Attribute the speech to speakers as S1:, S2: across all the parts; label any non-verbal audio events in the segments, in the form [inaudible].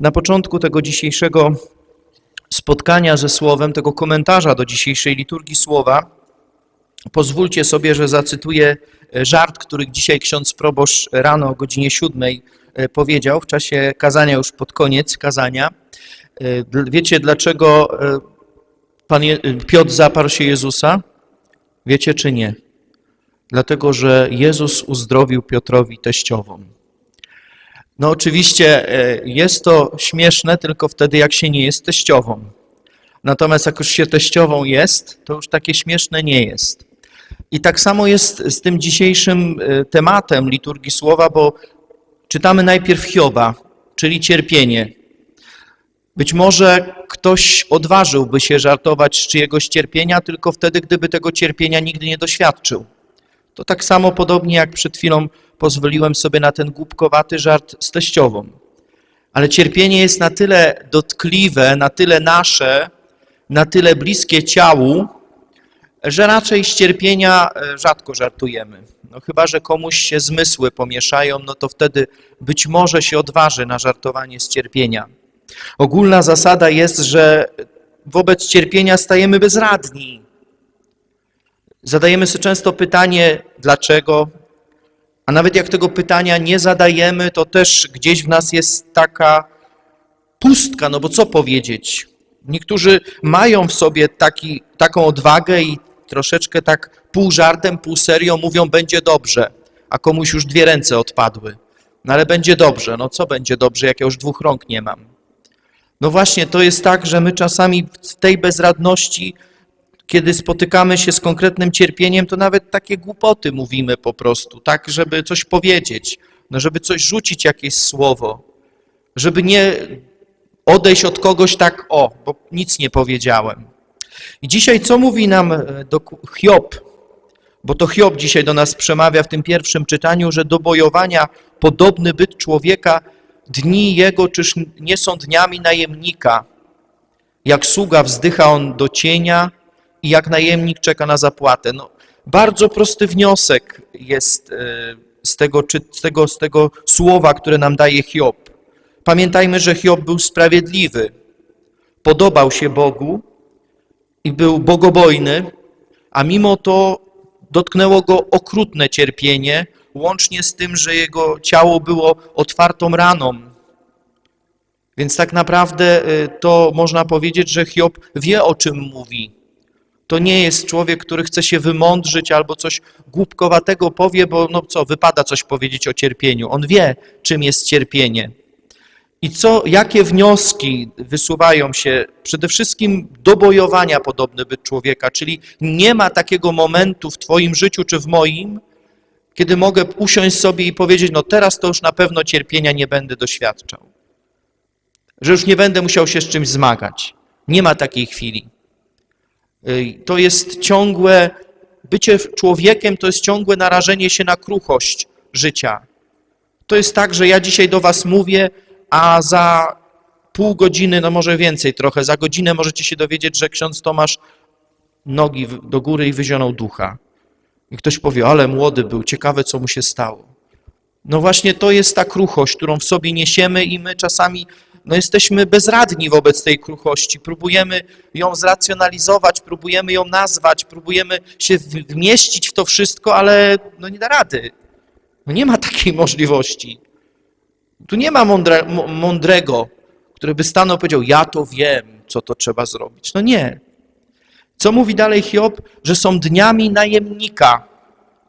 S1: Na początku tego dzisiejszego spotkania ze Słowem, tego komentarza do dzisiejszej liturgii Słowa, pozwólcie sobie, że zacytuję żart, który dzisiaj ksiądz proboszcz rano o godzinie siódmej e, powiedział, w czasie kazania, już pod koniec kazania. E, Wiecie, dlaczego e, Pan Piotr zaparł się Jezusa? Wiecie czy nie? Dlatego, że Jezus uzdrowił Piotrowi teściową. No oczywiście e, jest to śmieszne tylko wtedy, jak się nie jest teściową. Natomiast jak już się teściową jest, to już takie śmieszne nie jest. I tak samo jest z tym dzisiejszym e, tematem liturgii słowa, bo czytamy najpierw Hioba, czyli cierpienie. Być może ktoś odważyłby się żartować z czyjegoś cierpienia tylko wtedy, gdyby tego cierpienia nigdy nie doświadczył. To tak samo podobnie jak przed chwilą pozwoliłem sobie na ten głupkowaty żart z teściową. Ale cierpienie jest na tyle dotkliwe, na tyle nasze, na tyle bliskie ciału, że raczej z cierpienia e, rzadko żartujemy. No chyba, że komuś się zmysły pomieszają, no to wtedy być może się odważy na żartowanie z cierpienia. Ogólna zasada jest, że wobec cierpienia stajemy bezradni. Zadajemy sobie często pytanie, dlaczego, a nawet jak tego pytania nie zadajemy, to też gdzieś w nas jest taka pustka, no bo co powiedzieć? Niektórzy mają w sobie taki, taką odwagę i troszeczkę tak pół żartem, pół serio mówią, będzie dobrze, a komuś już dwie ręce odpadły. No ale będzie dobrze, no co będzie dobrze, jak ja już dwóch rąk nie mam? No właśnie, to jest tak, że my czasami w tej bezradności, kiedy spotykamy się z konkretnym cierpieniem, to nawet takie głupoty mówimy po prostu, tak, żeby coś powiedzieć, no żeby coś rzucić, jakieś słowo, żeby nie odejść od kogoś tak, o, bo nic nie powiedziałem. I dzisiaj co mówi nam e, do Hiob? Bo to Hiob dzisiaj do nas przemawia w tym pierwszym czytaniu, że do bojowania podobny byt człowieka, dni jego czyż nie są dniami najemnika. Jak sługa wzdycha on do cienia i jak najemnik czeka na zapłatę. No, bardzo prosty wniosek jest e, z tego, czy, z, tego, z tego słowa, które nam daje Hiob. Pamiętajmy, że Hiob był sprawiedliwy, podobał się Bogu i był bogobojny, a mimo to dotknęło go okrutne cierpienie, łącznie z tym, że jego ciało było otwartą raną. Więc tak naprawdę y, to można powiedzieć, że Hiob wie, o czym mówi. To nie jest człowiek, który chce się wymądrzyć albo coś głupkowatego powie, bo no co, wypada coś powiedzieć o cierpieniu. On wie, czym jest cierpienie. I co, jakie wnioski wysuwają się? Przede wszystkim do bojowania podobny byt człowieka, czyli nie ma takiego momentu w Twoim życiu czy w moim, kiedy mogę usiąść sobie i powiedzieć, no teraz to już na pewno cierpienia nie będę doświadczał. Że już nie będę musiał się z czymś zmagać. Nie ma takiej chwili. To jest ciągłe, bycie człowiekiem to jest ciągłe narażenie się na kruchość życia. To jest tak, że ja dzisiaj do was mówię, a za pół godziny, no może więcej trochę, za godzinę możecie się dowiedzieć, że ksiądz Tomasz nogi do góry i wyzionął ducha. I ktoś powie, ale młody był, ciekawe co mu się stało. No właśnie to jest ta kruchość, którą w sobie niesiemy i my czasami no jesteśmy bezradni wobec tej kruchości. Próbujemy ją zracjonalizować, próbujemy ją nazwać, próbujemy się wmieścić w to wszystko, ale no nie da rady. No nie ma takiej [laughs] możliwości. Tu nie ma mądre, mądrego, który by stanął i powiedział, ja to wiem, co to trzeba zrobić. No nie. Co mówi dalej Hiob? Że są dniami najemnika.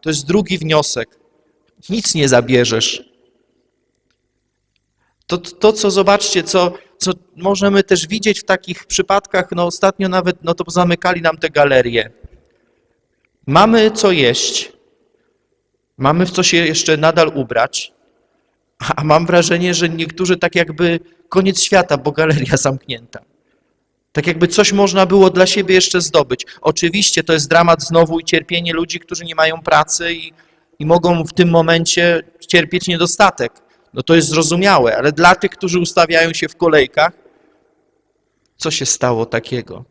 S1: To jest drugi wniosek. Nic nie zabierzesz. To, to co zobaczcie, co, co możemy też widzieć w takich przypadkach, no ostatnio nawet, no to zamykali nam te galerie. Mamy co jeść, mamy w co się jeszcze nadal ubrać, a mam wrażenie, że niektórzy tak jakby koniec świata, bo galeria [laughs] zamknięta. Tak jakby coś można było dla siebie jeszcze zdobyć. Oczywiście to jest dramat znowu i cierpienie ludzi, którzy nie mają pracy i, i mogą w tym momencie cierpieć niedostatek. No to jest zrozumiałe, ale dla tych, którzy ustawiają się w kolejkach, co się stało takiego?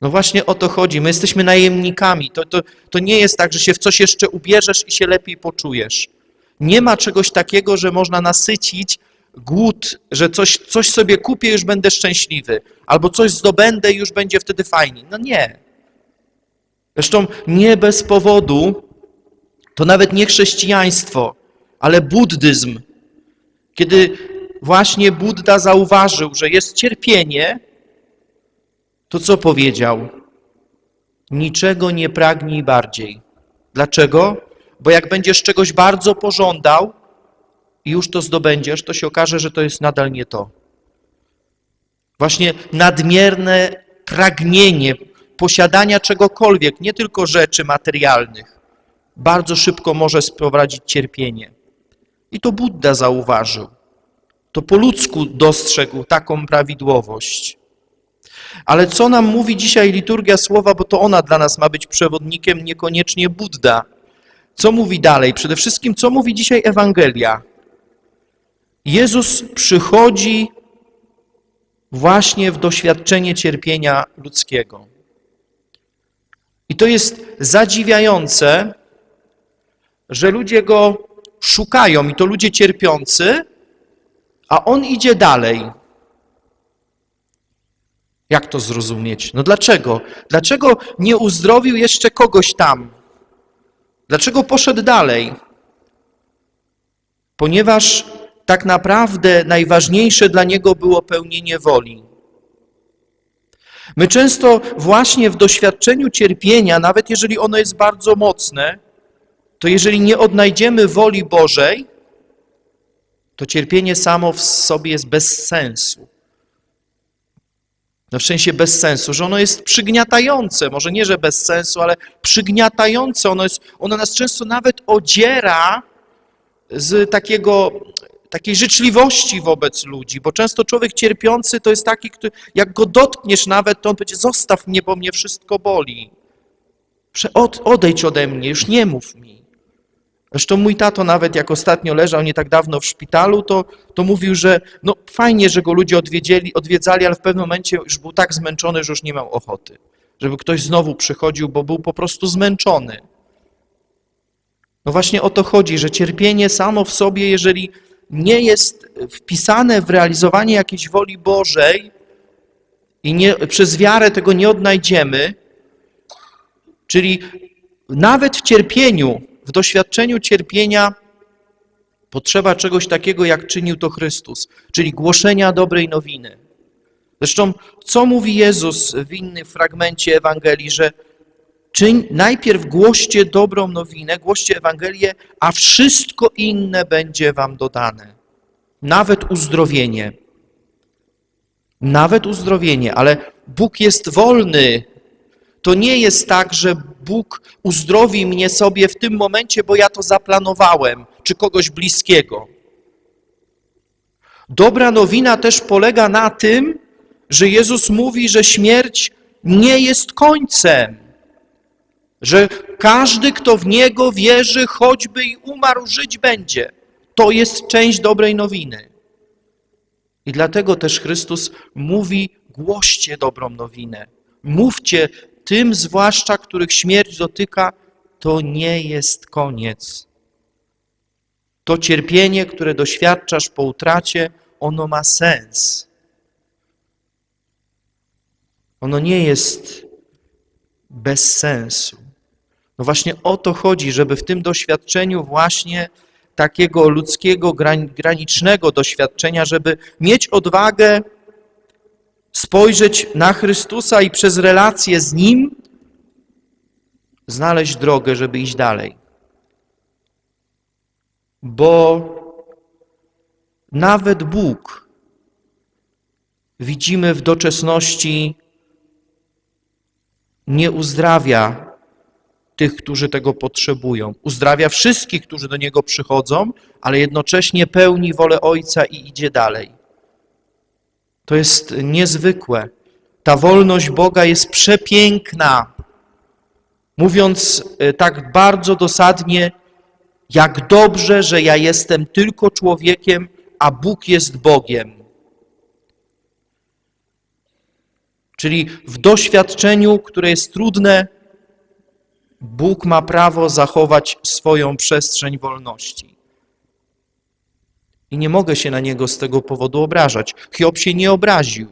S1: No właśnie o to chodzi. My jesteśmy najemnikami. To, to, to nie jest tak, że się w coś jeszcze ubierzesz i się lepiej poczujesz. Nie ma czegoś takiego, że można nasycić głód, że coś, coś sobie kupię, już będę szczęśliwy, albo coś zdobędę i już będzie wtedy fajnie. No nie. Zresztą nie bez powodu to nawet nie chrześcijaństwo, ale buddyzm. Kiedy właśnie Buddha zauważył, że jest cierpienie, to co powiedział? Niczego nie pragnij bardziej. Dlaczego? Bo jak będziesz czegoś bardzo pożądał i już to zdobędziesz, to się okaże, że to jest nadal nie to. Właśnie nadmierne pragnienie posiadania czegokolwiek, nie tylko rzeczy materialnych, bardzo szybko może sprowadzić cierpienie. I to Buddha zauważył. To po ludzku dostrzegł taką prawidłowość. Ale co nam mówi dzisiaj liturgia słowa, bo to ona dla nas ma być przewodnikiem, niekoniecznie Buddha. Co mówi dalej? Przede wszystkim, co mówi dzisiaj Ewangelia? Jezus przychodzi właśnie w doświadczenie cierpienia ludzkiego. I to jest zadziwiające, że ludzie go szukają, i to ludzie cierpiący, a on idzie dalej. Jak to zrozumieć? No dlaczego? Dlaczego nie uzdrowił jeszcze kogoś tam? Dlaczego poszedł dalej? Ponieważ tak naprawdę najważniejsze dla niego było pełnienie woli. My często właśnie w doświadczeniu cierpienia, nawet jeżeli ono jest bardzo mocne, to jeżeli nie odnajdziemy woli Bożej, to cierpienie samo w sobie jest bez sensu. No w sensie bez sensu, że ono jest przygniatające, może nie, że bez sensu, ale przygniatające. Ono, jest, ono nas często nawet odziera z takiego, takiej życzliwości wobec ludzi, bo często człowiek cierpiący to jest taki, który, jak go dotkniesz nawet, to on powie, zostaw mnie, bo mnie wszystko boli. Od, odejdź ode mnie, już nie mów mi. Zresztą mój tato nawet jak ostatnio leżał nie tak dawno w szpitalu, to, to mówił, że no fajnie, że go ludzie odwiedzieli, odwiedzali, ale w pewnym momencie już był tak zmęczony, że już nie miał ochoty, żeby ktoś znowu przychodził, bo był po prostu zmęczony. No właśnie o to chodzi, że cierpienie samo w sobie, jeżeli nie jest wpisane w realizowanie jakiejś woli Bożej i nie, przez wiarę tego nie odnajdziemy, czyli nawet w cierpieniu, w doświadczeniu cierpienia potrzeba czegoś takiego, jak czynił to Chrystus, czyli głoszenia dobrej nowiny. Zresztą, co mówi Jezus w innym fragmencie Ewangelii, że czyń, najpierw głoście dobrą nowinę, głoście Ewangelię, a wszystko inne będzie wam dodane. Nawet uzdrowienie. Nawet uzdrowienie, ale Bóg jest wolny. To nie jest tak, że Bóg uzdrowi mnie sobie w tym momencie, bo ja to zaplanowałem, czy kogoś bliskiego. Dobra nowina też polega na tym, że Jezus mówi, że śmierć nie jest końcem, że każdy, kto w Niego wierzy, choćby i umarł, żyć będzie. To jest część dobrej nowiny. I dlatego też Chrystus mówi, głoście dobrą nowinę. Mówcie tym zwłaszcza, których śmierć dotyka, to nie jest koniec. To cierpienie, które doświadczasz po utracie, ono ma sens. Ono nie jest bez sensu. No właśnie o to chodzi, żeby w tym doświadczeniu właśnie takiego ludzkiego, granicznego doświadczenia, żeby mieć odwagę spojrzeć na Chrystusa i przez relację z Nim znaleźć drogę, żeby iść dalej. Bo nawet Bóg widzimy w doczesności nie uzdrawia tych, którzy tego potrzebują. Uzdrawia wszystkich, którzy do Niego przychodzą, ale jednocześnie pełni wolę Ojca i idzie dalej. To jest niezwykłe. Ta wolność Boga jest przepiękna. Mówiąc e, tak bardzo dosadnie, jak dobrze, że ja jestem tylko człowiekiem, a Bóg jest Bogiem. Czyli w doświadczeniu, które jest trudne, Bóg ma prawo zachować swoją przestrzeń wolności. I nie mogę się na niego z tego powodu obrażać. Hiob się nie obraził.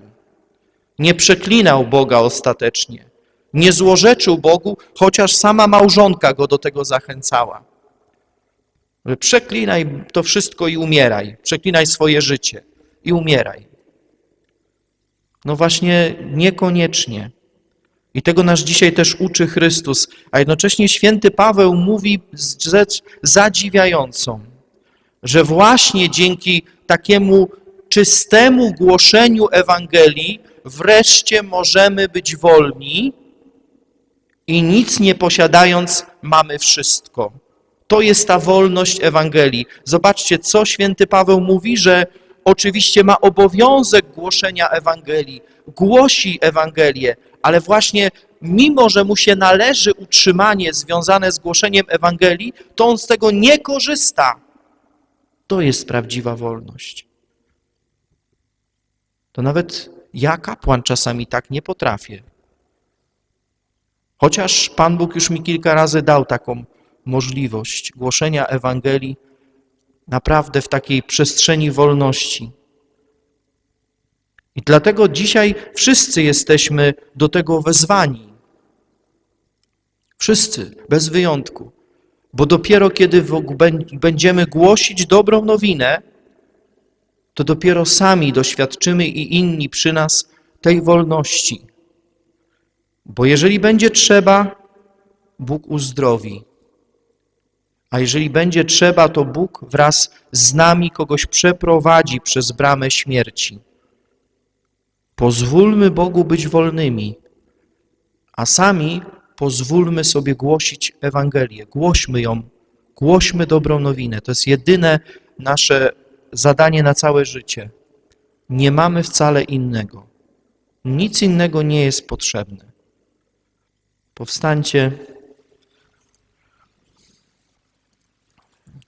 S1: Nie przeklinał Boga ostatecznie. Nie złorzeczył Bogu, chociaż sama małżonka go do tego zachęcała. Przeklinaj to wszystko i umieraj. Przeklinaj swoje życie i umieraj. No właśnie niekoniecznie. I tego nas dzisiaj też uczy Chrystus, a jednocześnie święty Paweł mówi rzecz zadziwiającą, że właśnie dzięki takiemu czystemu głoszeniu Ewangelii wreszcie możemy być wolni i nic nie posiadając mamy wszystko. To jest ta wolność Ewangelii. Zobaczcie, co święty Paweł mówi, że oczywiście ma obowiązek głoszenia Ewangelii, głosi Ewangelię, ale właśnie mimo, że mu się należy utrzymanie związane z głoszeniem Ewangelii, to on z tego nie korzysta. To jest prawdziwa wolność. To nawet ja, kapłan, czasami tak nie potrafię. Chociaż Pan Bóg już mi kilka razy dał taką możliwość głoszenia Ewangelii naprawdę w takiej przestrzeni wolności. I dlatego dzisiaj wszyscy jesteśmy do tego wezwani. Wszyscy, bez wyjątku. Bo dopiero kiedy będziemy głosić dobrą nowinę, to dopiero sami doświadczymy i inni przy nas tej wolności. Bo jeżeli będzie trzeba, Bóg uzdrowi. A jeżeli będzie trzeba, to Bóg wraz z nami kogoś przeprowadzi przez bramę śmierci. Pozwólmy Bogu być wolnymi, a sami pozwólmy sobie głosić Ewangelię. Głośmy ją, głośmy dobrą nowinę. To jest jedyne nasze zadanie na całe życie. Nie mamy wcale innego. Nic innego nie jest potrzebne. Powstańcie.